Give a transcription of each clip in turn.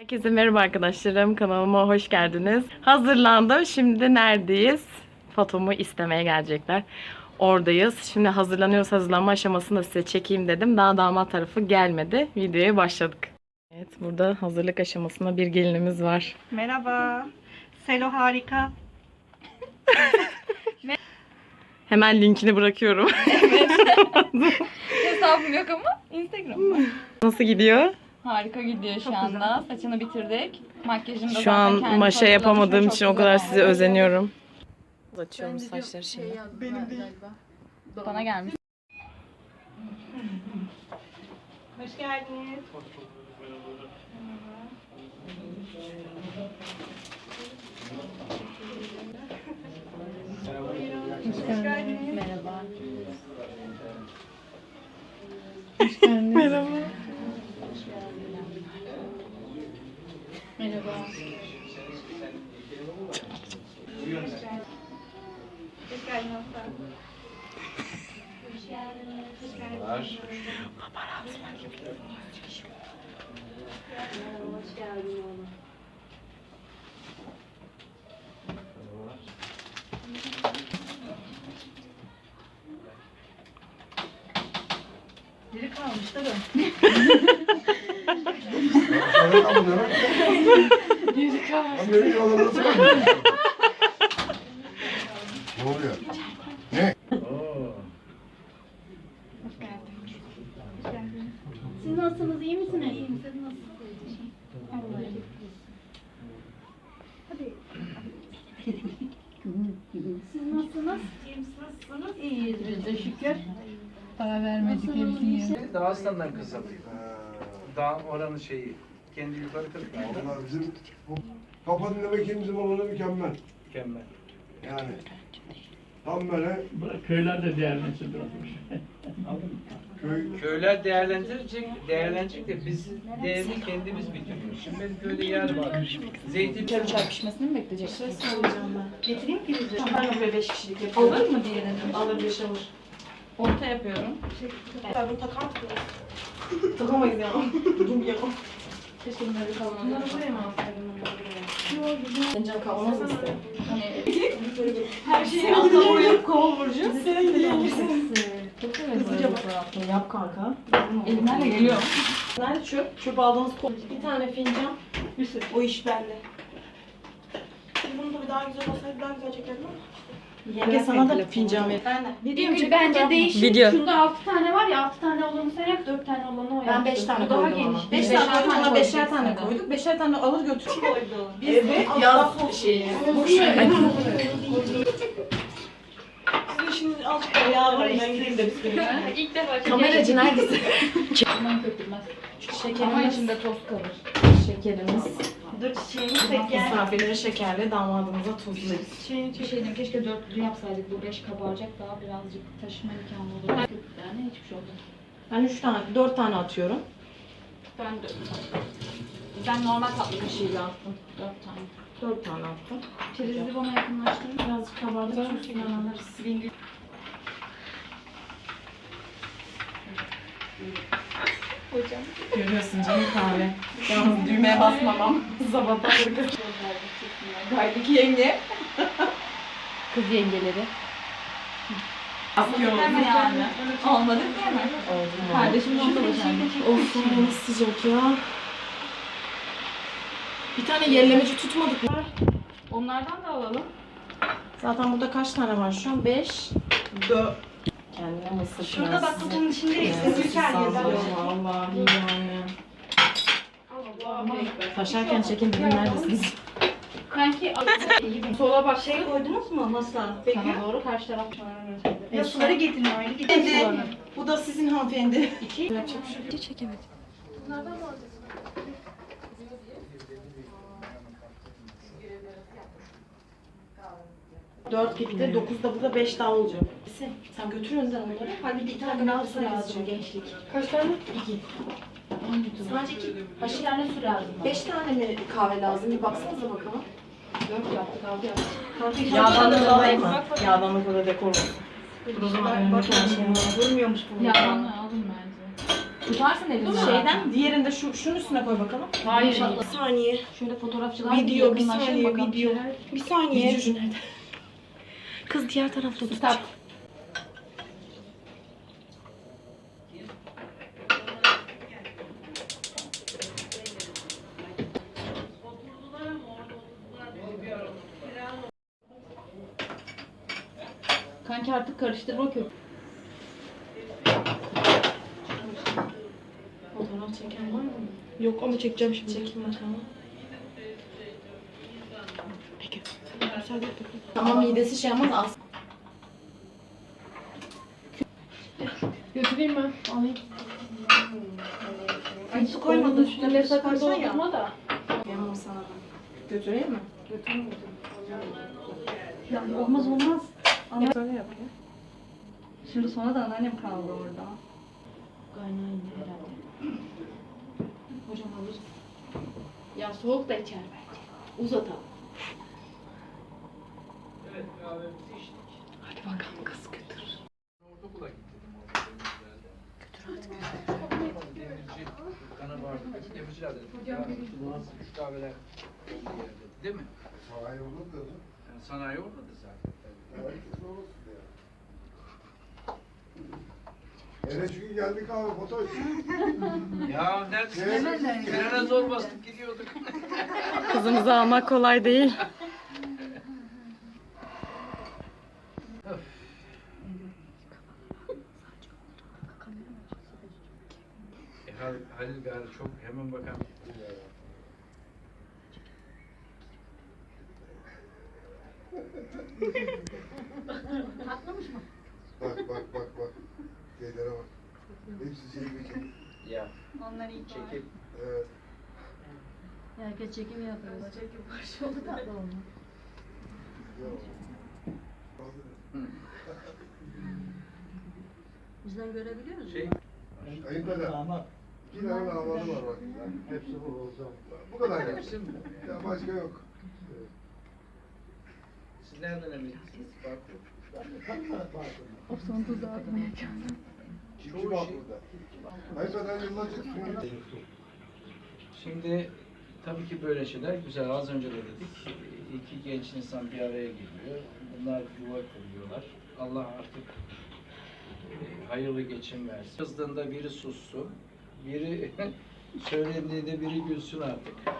Herkese merhaba arkadaşlarım. Kanalıma hoş geldiniz. Hazırlandım. Şimdi neredeyiz? Fotomu istemeye gelecekler. Oradayız. Şimdi hazırlanıyoruz. Hazırlanma aşamasını da size çekeyim dedim. Daha damat tarafı gelmedi. Videoya başladık. Evet burada hazırlık aşamasında bir gelinimiz var. Merhaba. Selo harika. Hemen linkini bırakıyorum. Hesabım yok ama Instagram'da. Nasıl gidiyor? Harika gidiyor şu anda. Saçını bitirdik. Makyajını da Şu zaten an maşa yapamadığım için o kadar size özeniyorum. Açıyorum saçları şimdi. Benim değil. Bana gelmiş. Hoş geldiniz. Merhaba. Merhaba. Merhaba. Hoş geldin hasta. Dili kalmış da dön. Evet ama demek. Ama benim yolum nasıl kalıyor? Ne oluyor? Ne? Siz nasılsınız? İyi misiniz? İyiyim. Siz nasılsınız? Hadi. Siz nasılsınız? İyiyim. Nasılsınız? İyiyiz biz de şükür. Para vermedik hepsini. Dağıstan'dan kısa. Dağ oranın şeyi. Kendi yukarı kırk. Vallahi bizim bu kafa dinleme olanı mükemmel. Mükemmel. Yani tam böyle köyler de değerlensin bırakmış. köy Köyler değerlendirecek, değerlenecek de biz değerini kendimiz bitiriyoruz. Şimdi benim köyde yer var. Zeytin Çarpışar pişmesini mi bekleyeceksiniz? Getireyim ki bizi. Ben buraya 5 kişilik yapıyorum. Alır mı diğerini? Alır 5 alır. Orta yapıyorum. Ben bunu takar mısınız? Takamayız ya. Dur ya. Keşke bunları kalmadı. Bunları buraya mı alsaydım? Canın kalmaz mı istedim? Hani Her şeyi atla oraya kol Burcu. Senin dileğin çok Hızlıca. Yap kanka. Elimden de geliyor. Nerede çöp? Çöp aldığımız kol. Bir tane fincan. O iş bende. Bunu da bir daha güzel olsaydı daha güzel çekerdim ama. Yenge sana da fincan ver. Ben de. Video bence değişik. Video. Şunda 6 tane 6 tane olanı sen yap 4 tane olanı o Ben. 5 tane Bu daha koydum geniş. ama. 5 Beşer tane koydum tane ona 5'er koyduk tane biz de. koyduk. 5'er tane alır götür. Biz evet, yaz şeyi. Sizin işiniz azıcık ayağı var. Ben gideyim de bisküvi. İlk defa Kameracı neredesin? Bundan köpürmez. Ama Şekerimiz. içinde toz kalır. Şekerimiz. Dur çiçeğimiz tek gel. Misafirlere şekerli, damadımıza tuzluyuz. Bir şey diyeyim keşke dörtlü yapsaydık bu beş kabaracak daha birazcık taşıma imkanı olur. Yani hiçbir şey olmaz. Ben 3 tane, 4 tane atıyorum. Ben de ben normal tatlı kaşığıyla attım. Dört tane. 4 tane attım. Çerezli bana yakınlaştırın. Birazcık kabardıkça üstüne alırız. Hocam. Görüyorsun canım kahve. Yalnız düğmeye basmamam. Sabahtan beri Kaydık yenge. Kız yengeleri. Askıyor Hemen yani. Olmadı değil mi? Kardeşim onda da sen. Of nasıl sıcak ya. Bir tane yerlemeci tutmadık mı? Onlardan da alalım. Zaten burada kaç tane var şu an? 5 4 Kendine mısır Şurada bak kutunun içinde ülker yazıyor. Vallahi yani. Taşarken çekin dedim neredesiniz? Kanki Sola bak şey koydunuz mu masa? Peki. Sana doğru karşı taraf. Ya suları getirin öyle getirin. Bu da sizin hanımefendi. İki. Yapacak bir şey yok. Hiç çekemedim. Dört gitti, dokuz da burada, beş daha olacak. Sen götür önden onları. Hadi bir tane daha su lazım gençlik. Kaç tane? İki. Sadece iki. kaç tane su lazım? Beş tane mi kahve lazım? Bir baksanıza bakalım. Dört yaptık altı yaptık. Yağdan da alayım mı? Yağdan da dekor olsun. Şeyim var. Durmuyormuş bu. Yalanı alın bence. Tutarsın elini. Şeyden diğerinde şu şunun üstüne koy bakalım. Hayır. Bir saniye. Şöyle fotoğrafçılar Video bir saniye bakalım. video. Bir saniye. Video şu nerede? Kız diğer tarafta tut. Stop. Kanki artık karıştırma köpüğü. Fotoğraf çeken var mı? Yok ama çekeceğim şimdi. Çekin bakalım. Peki. Müsaade et bakalım. Ama midesi şey yapmaz az. Götüreyim ben. Alayım. Ay su koymadın üstüne bir koysan ya. da. Yapamam sana da. Götüreyim mi? Ya olmaz olmaz. Ama böyle yapıyor. Şimdi sonra da anneannem kaldı orada. Kaynağı indi herhalde. Hocam alır. Ya soğuk da içer bence. Uzatalım. Evet kahvemizi içtik. Hadi bakalım kız götür. Ortaokula gittim. Götür artık. Demirci dükkana vardı. Demirciler dedi. Ya, Üç kahveler olduğu yer dedi. Değil mi? Sanayi olur da. Yani sanayi oradadı zaten. Hele çünkü geldik abi foto. Ya neredesiniz? Frene zor bastık gidiyorduk. Kızımızı almak kolay değil. E, Hal- Halil gari çok hemen bakan. Bak bak bak bak. Şeylere bak. Hepsi şey gibi. Ya Onlar iyi. çekip Evet. Herkes çekim yapıyor. Çekim başı oldu da oldu. Bizden görebiliyor musun? şey Kayınpeder. Bir tane damadı var bak. Hepsi bu olacak. Bu kadar ya. Ya başka yok. Nereden eminsiniz? Farklı. O son tuzağı atmaya burada. Kayınpeder yıllarca sürüyor. Şimdi tabii ki böyle şeyler güzel. Az önce de dedik. İki genç insan bir araya geliyor. Bunlar yuva kuruyorlar. Allah artık e, hayırlı geçim versin. Kızdığında biri sussun. Biri söylediğinde biri gülsün artık. E,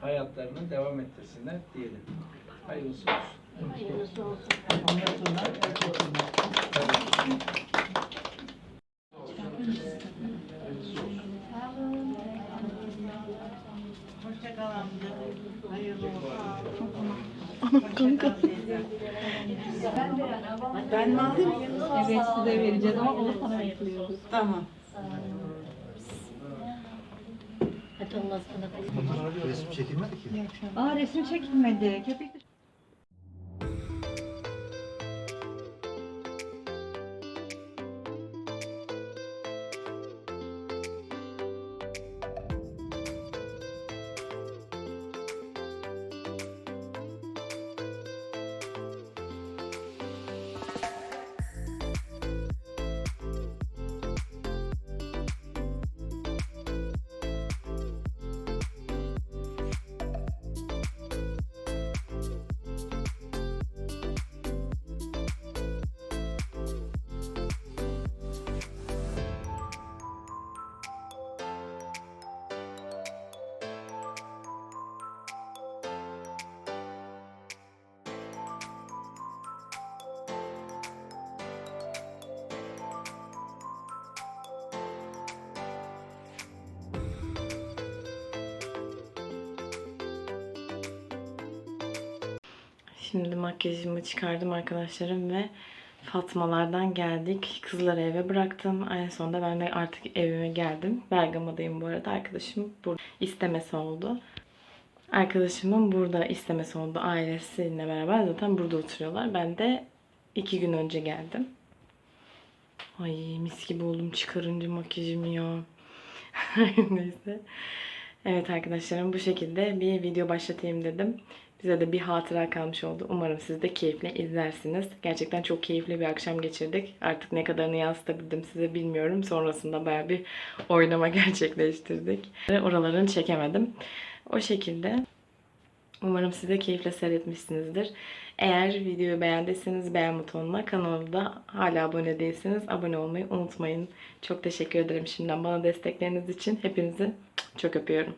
hayatlarını devam ettirsinler diyelim. Hayırlısı olsun. Hayırlısı olsun. Ben mi alayım? Evet size vereceğiz ama onu sana bekliyoruz. Tamam. Hadi olmaz bana. Resim çekilmedi ki. Aa resim çekilmedi. Köpek Şimdi makyajımı çıkardım arkadaşlarım ve Fatmalardan geldik. Kızları eve bıraktım. En sonunda ben de artık evime geldim. Bergama'dayım bu arada. Arkadaşım burada istemesi oldu. Arkadaşımın burada istemesi oldu. Ailesiyle beraber zaten burada oturuyorlar. Ben de iki gün önce geldim. Ay mis gibi oldum çıkarınca makyajımı ya. Neyse. Evet arkadaşlarım bu şekilde bir video başlatayım dedim. Bize de bir hatıra kalmış oldu. Umarım siz de keyifle izlersiniz. Gerçekten çok keyifli bir akşam geçirdik. Artık ne kadarını yansıtabildim size bilmiyorum. Sonrasında baya bir oynama gerçekleştirdik. Oralarını çekemedim. O şekilde Umarım siz de keyifle seyretmişsinizdir. Eğer videoyu beğendiyseniz beğen butonuna, kanala da hala abone değilseniz abone olmayı unutmayın. Çok teşekkür ederim şimdiden bana destekleriniz için. Hepinizi çok öpüyorum.